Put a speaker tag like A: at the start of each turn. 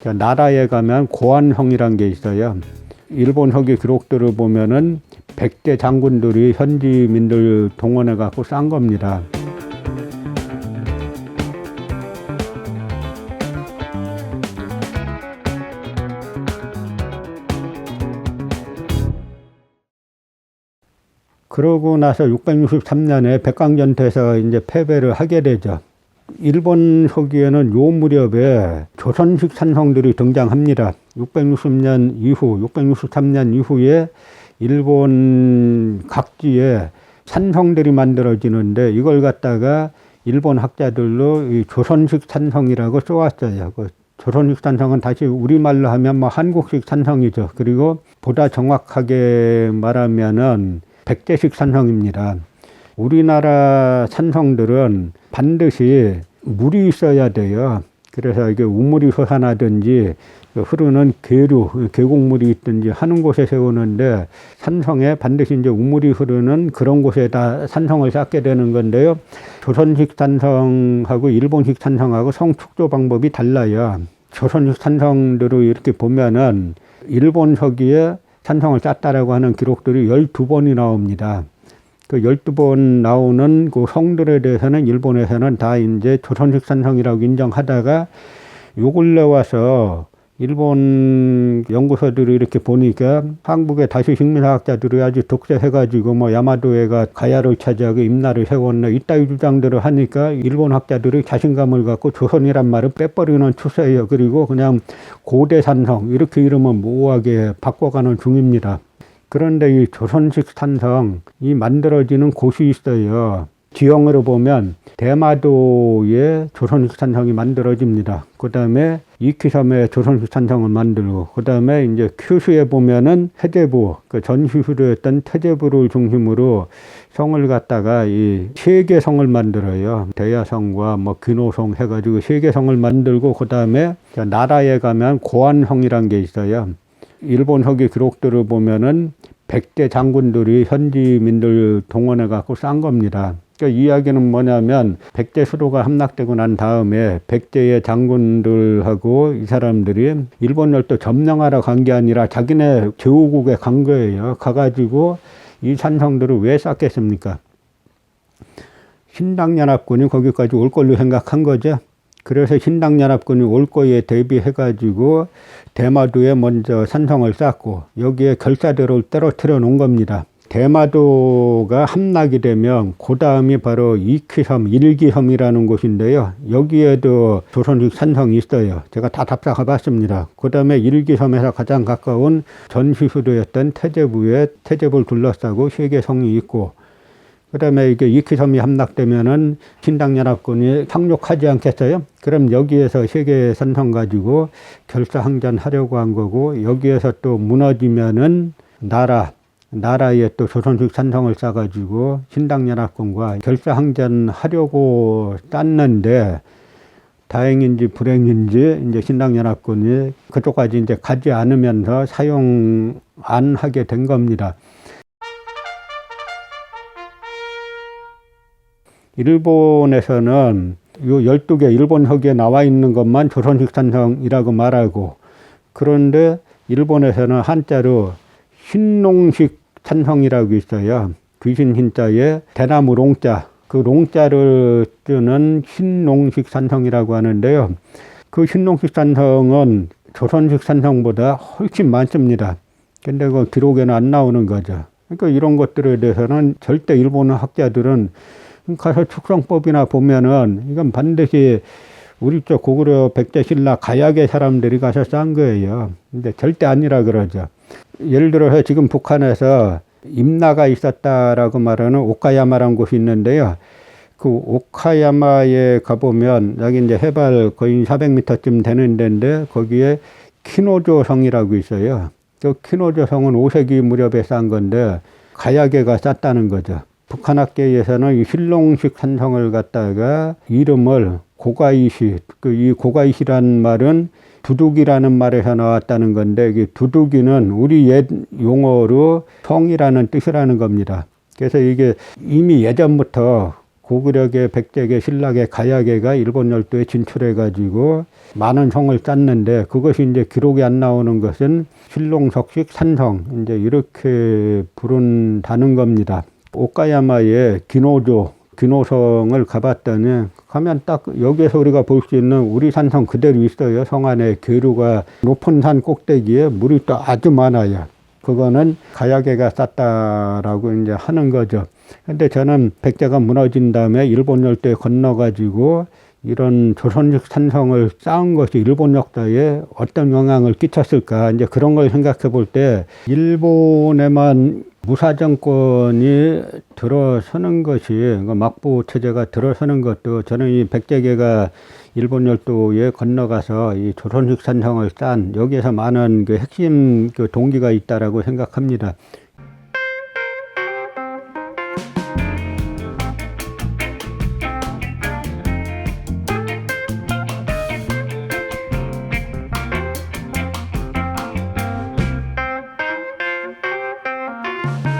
A: 자, 나라에 가면 고안형이란 게 있어요. 일본 서기 기록들을 보면은 백대 장군들이 현지민들 동원해 갖고 싼 겁니다. 그러고 나서 663년에 백광전투에서 이제 패배를 하게 되죠. 일본 서기에는 요 무렵에 조선식 산성들이 등장합니다. 660년 이후, 663년 이후에 일본 각지에 산성들이 만들어지는데 이걸 갖다가 일본 학자들로 이 조선식 산성이라고 써왔어요. 그 조선식 산성은 다시 우리말로 하면 뭐 한국식 산성이죠. 그리고 보다 정확하게 말하면은 백제식 산성입니다. 우리나라 산성들은 반드시 물이 있어야 돼요. 그래서 이게 우물이 솟아나든지 흐르는 계류, 계곡물이 있든지 하는 곳에 세우는데 산성에 반드시 이제 우물이 흐르는 그런 곳에다 산성을 쌓게 되는 건데요. 조선식 산성하고 일본식 산성하고 성축조 방법이 달라요. 조선식 산성들을 이렇게 보면은 일본 서기에 산성을 쌓다라고 하는 기록들이 12번이 나옵니다. 그 12번 나오는 그 성들에 대해서는 일본에서는 다 이제 조선식 산성이라고 인정하다가 요 근래 와서 일본 연구소들이 이렇게 보니까 한국의 다시 식민사학자들이 아주 독재해가지고 뭐 야마도에가 가야를 차지하고 임나를 세웠네 이따위 주장들을 하니까 일본 학자들이 자신감을 갖고 조선이란 말을 빼버리는 추세예요. 그리고 그냥 고대산성 이렇게 이름을 모호하게 바꿔가는 중입니다. 그런데 이 조선식 산성 이 만들어지는 곳이 있어요. 지형으로 보면 대마도에 조선식 산성이 만들어집니다. 그 다음에 이키섬에 조선식 산성을 만들고, 그 다음에 이제 큐슈에 보면은 태제부, 그 전시후로였던 태제부를 중심으로 성을 갖다가 이 세 개 성을 만들어요. 대야성과 뭐 귀노성 해가지고 세 개 성을 만들고, 그 다음에 나라에 가면 고안성이란 게 있어요. 일본 서기 기록들을 보면은 백대 장군들이 현지민들 동원해 갖고 싼 겁니다. 그러니까 이야기는 뭐냐면 백제 수도가 함락되고 난 다음에 백제의 장군들하고 이 사람들이 일본 열도 점령하러 간 게 아니라 자기네 제후국에 간 거예요. 가가지고 이 산성들을 왜 쌓겠습니까? 신당연합군이 거기까지 올 걸로 생각한 거죠. 그래서 신당연합군이 올 거에 대비해가지고 대마도에 먼저 산성을 쌓고 여기에 결사대를 떨어뜨려 놓은 겁니다. 대마도가 함락이 되면 그 다음이 바로 이키섬, 일기섬이라는 곳인데요. 여기에도 조선식 산성이 있어요. 제가 다 답사해 봤습니다. 그 다음에 일기섬에서 가장 가까운 전시수도였던 태제부에 태제부를 둘러싸고 세계성이 있고 그 다음에 이게 이키섬이 함락되면은 신당연합군이 상륙하지 않겠어요? 그럼 여기에서 세계 산성 가지고 결사항전 하려고 한 거고 여기에서 또 무너지면은 나라 나라에 또 조선식 산성을 쌓아가지고 신당연합군과 결사항전 하려고 땄는데 다행인지 불행인지 이제 신당연합군이 그쪽까지 이제 가지 않으면서 사용 안 하게 된 겁니다. 일본에서는 요 12개 일본 혁에 나와 있는 것만 조선식 산성이라고 말하고 그런데 일본에서는 한자로 흰농식 산성이라고 있어요. 귀신 흰자에 대나무 롱자, 그 롱자를 뜨는 흰농식 산성이라고 하는데요. 그 흰농식 산성은 조선식 산성보다 훨씬 많습니다. 근데 그 기록에는 안 나오는 거죠. 그러니까 이런 것들에 대해서는 절대 일본 학자들은 가서 축성법이나 보면은 이건 반드시 우리 쪽 고구려 백제 신라 가야계 사람들이 가서 싼 거예요. 근데 절대 아니라 그러죠. 예를 들어서 지금 북한에서 임나가 있었다라고 말하는 오카야마라는 곳이 있는데요. 그 오카야마에 가보면 여기 이제 해발 거의 400m쯤 되는 데인데 거기에 키노조 성이라고 있어요. 그 키노조 성은 5세기 무렵에 싼 건데 가야계가 쌌다는 거죠. 북한 학계에서는 이 힐롱식 산성을 갖다가 이름을 고가이시, 그 이 고가이시란 말은 두둑이라는 말에서 나왔다는 건데, 이 두둑이는 우리 옛 용어로 성이라는 뜻이라는 겁니다. 그래서 이게 이미 예전부터 고구려계, 백제계, 신라계, 가야계가 일본 열도에 진출해가지고 많은 성을 쌓는데 그것이 이제 기록이 안 나오는 것은 신롱석식 산성 이제 이렇게 부른다는 겁니다. 오카야마의 기노조 기노성을 가봤더니 가면 딱 여기에서 우리가 볼 수 있는 우리 산성 그대로 있어요. 성 안에 계류가 높은 산 꼭대기에 물이 또 아주 많아요. 그거는 가야계가 쌌다라고 이제 하는 거죠. 근데 저는 백제가 무너진 다음에 일본 열도에 건너가지고 이런 조선식 산성을 쌓은 것이 일본 역사에 어떤 영향을 끼쳤을까 이제 그런 걸 생각해 볼 때 일본에만 무사 정권이 들어서는 것이 그 막부 체제가 들어서는 것도 저는 이 백제계가 일본 열도에 건너가서 이 조선식 산성을 싼 여기에서 많은 그 핵심 그 동기가 있다라고 생각합니다. thank you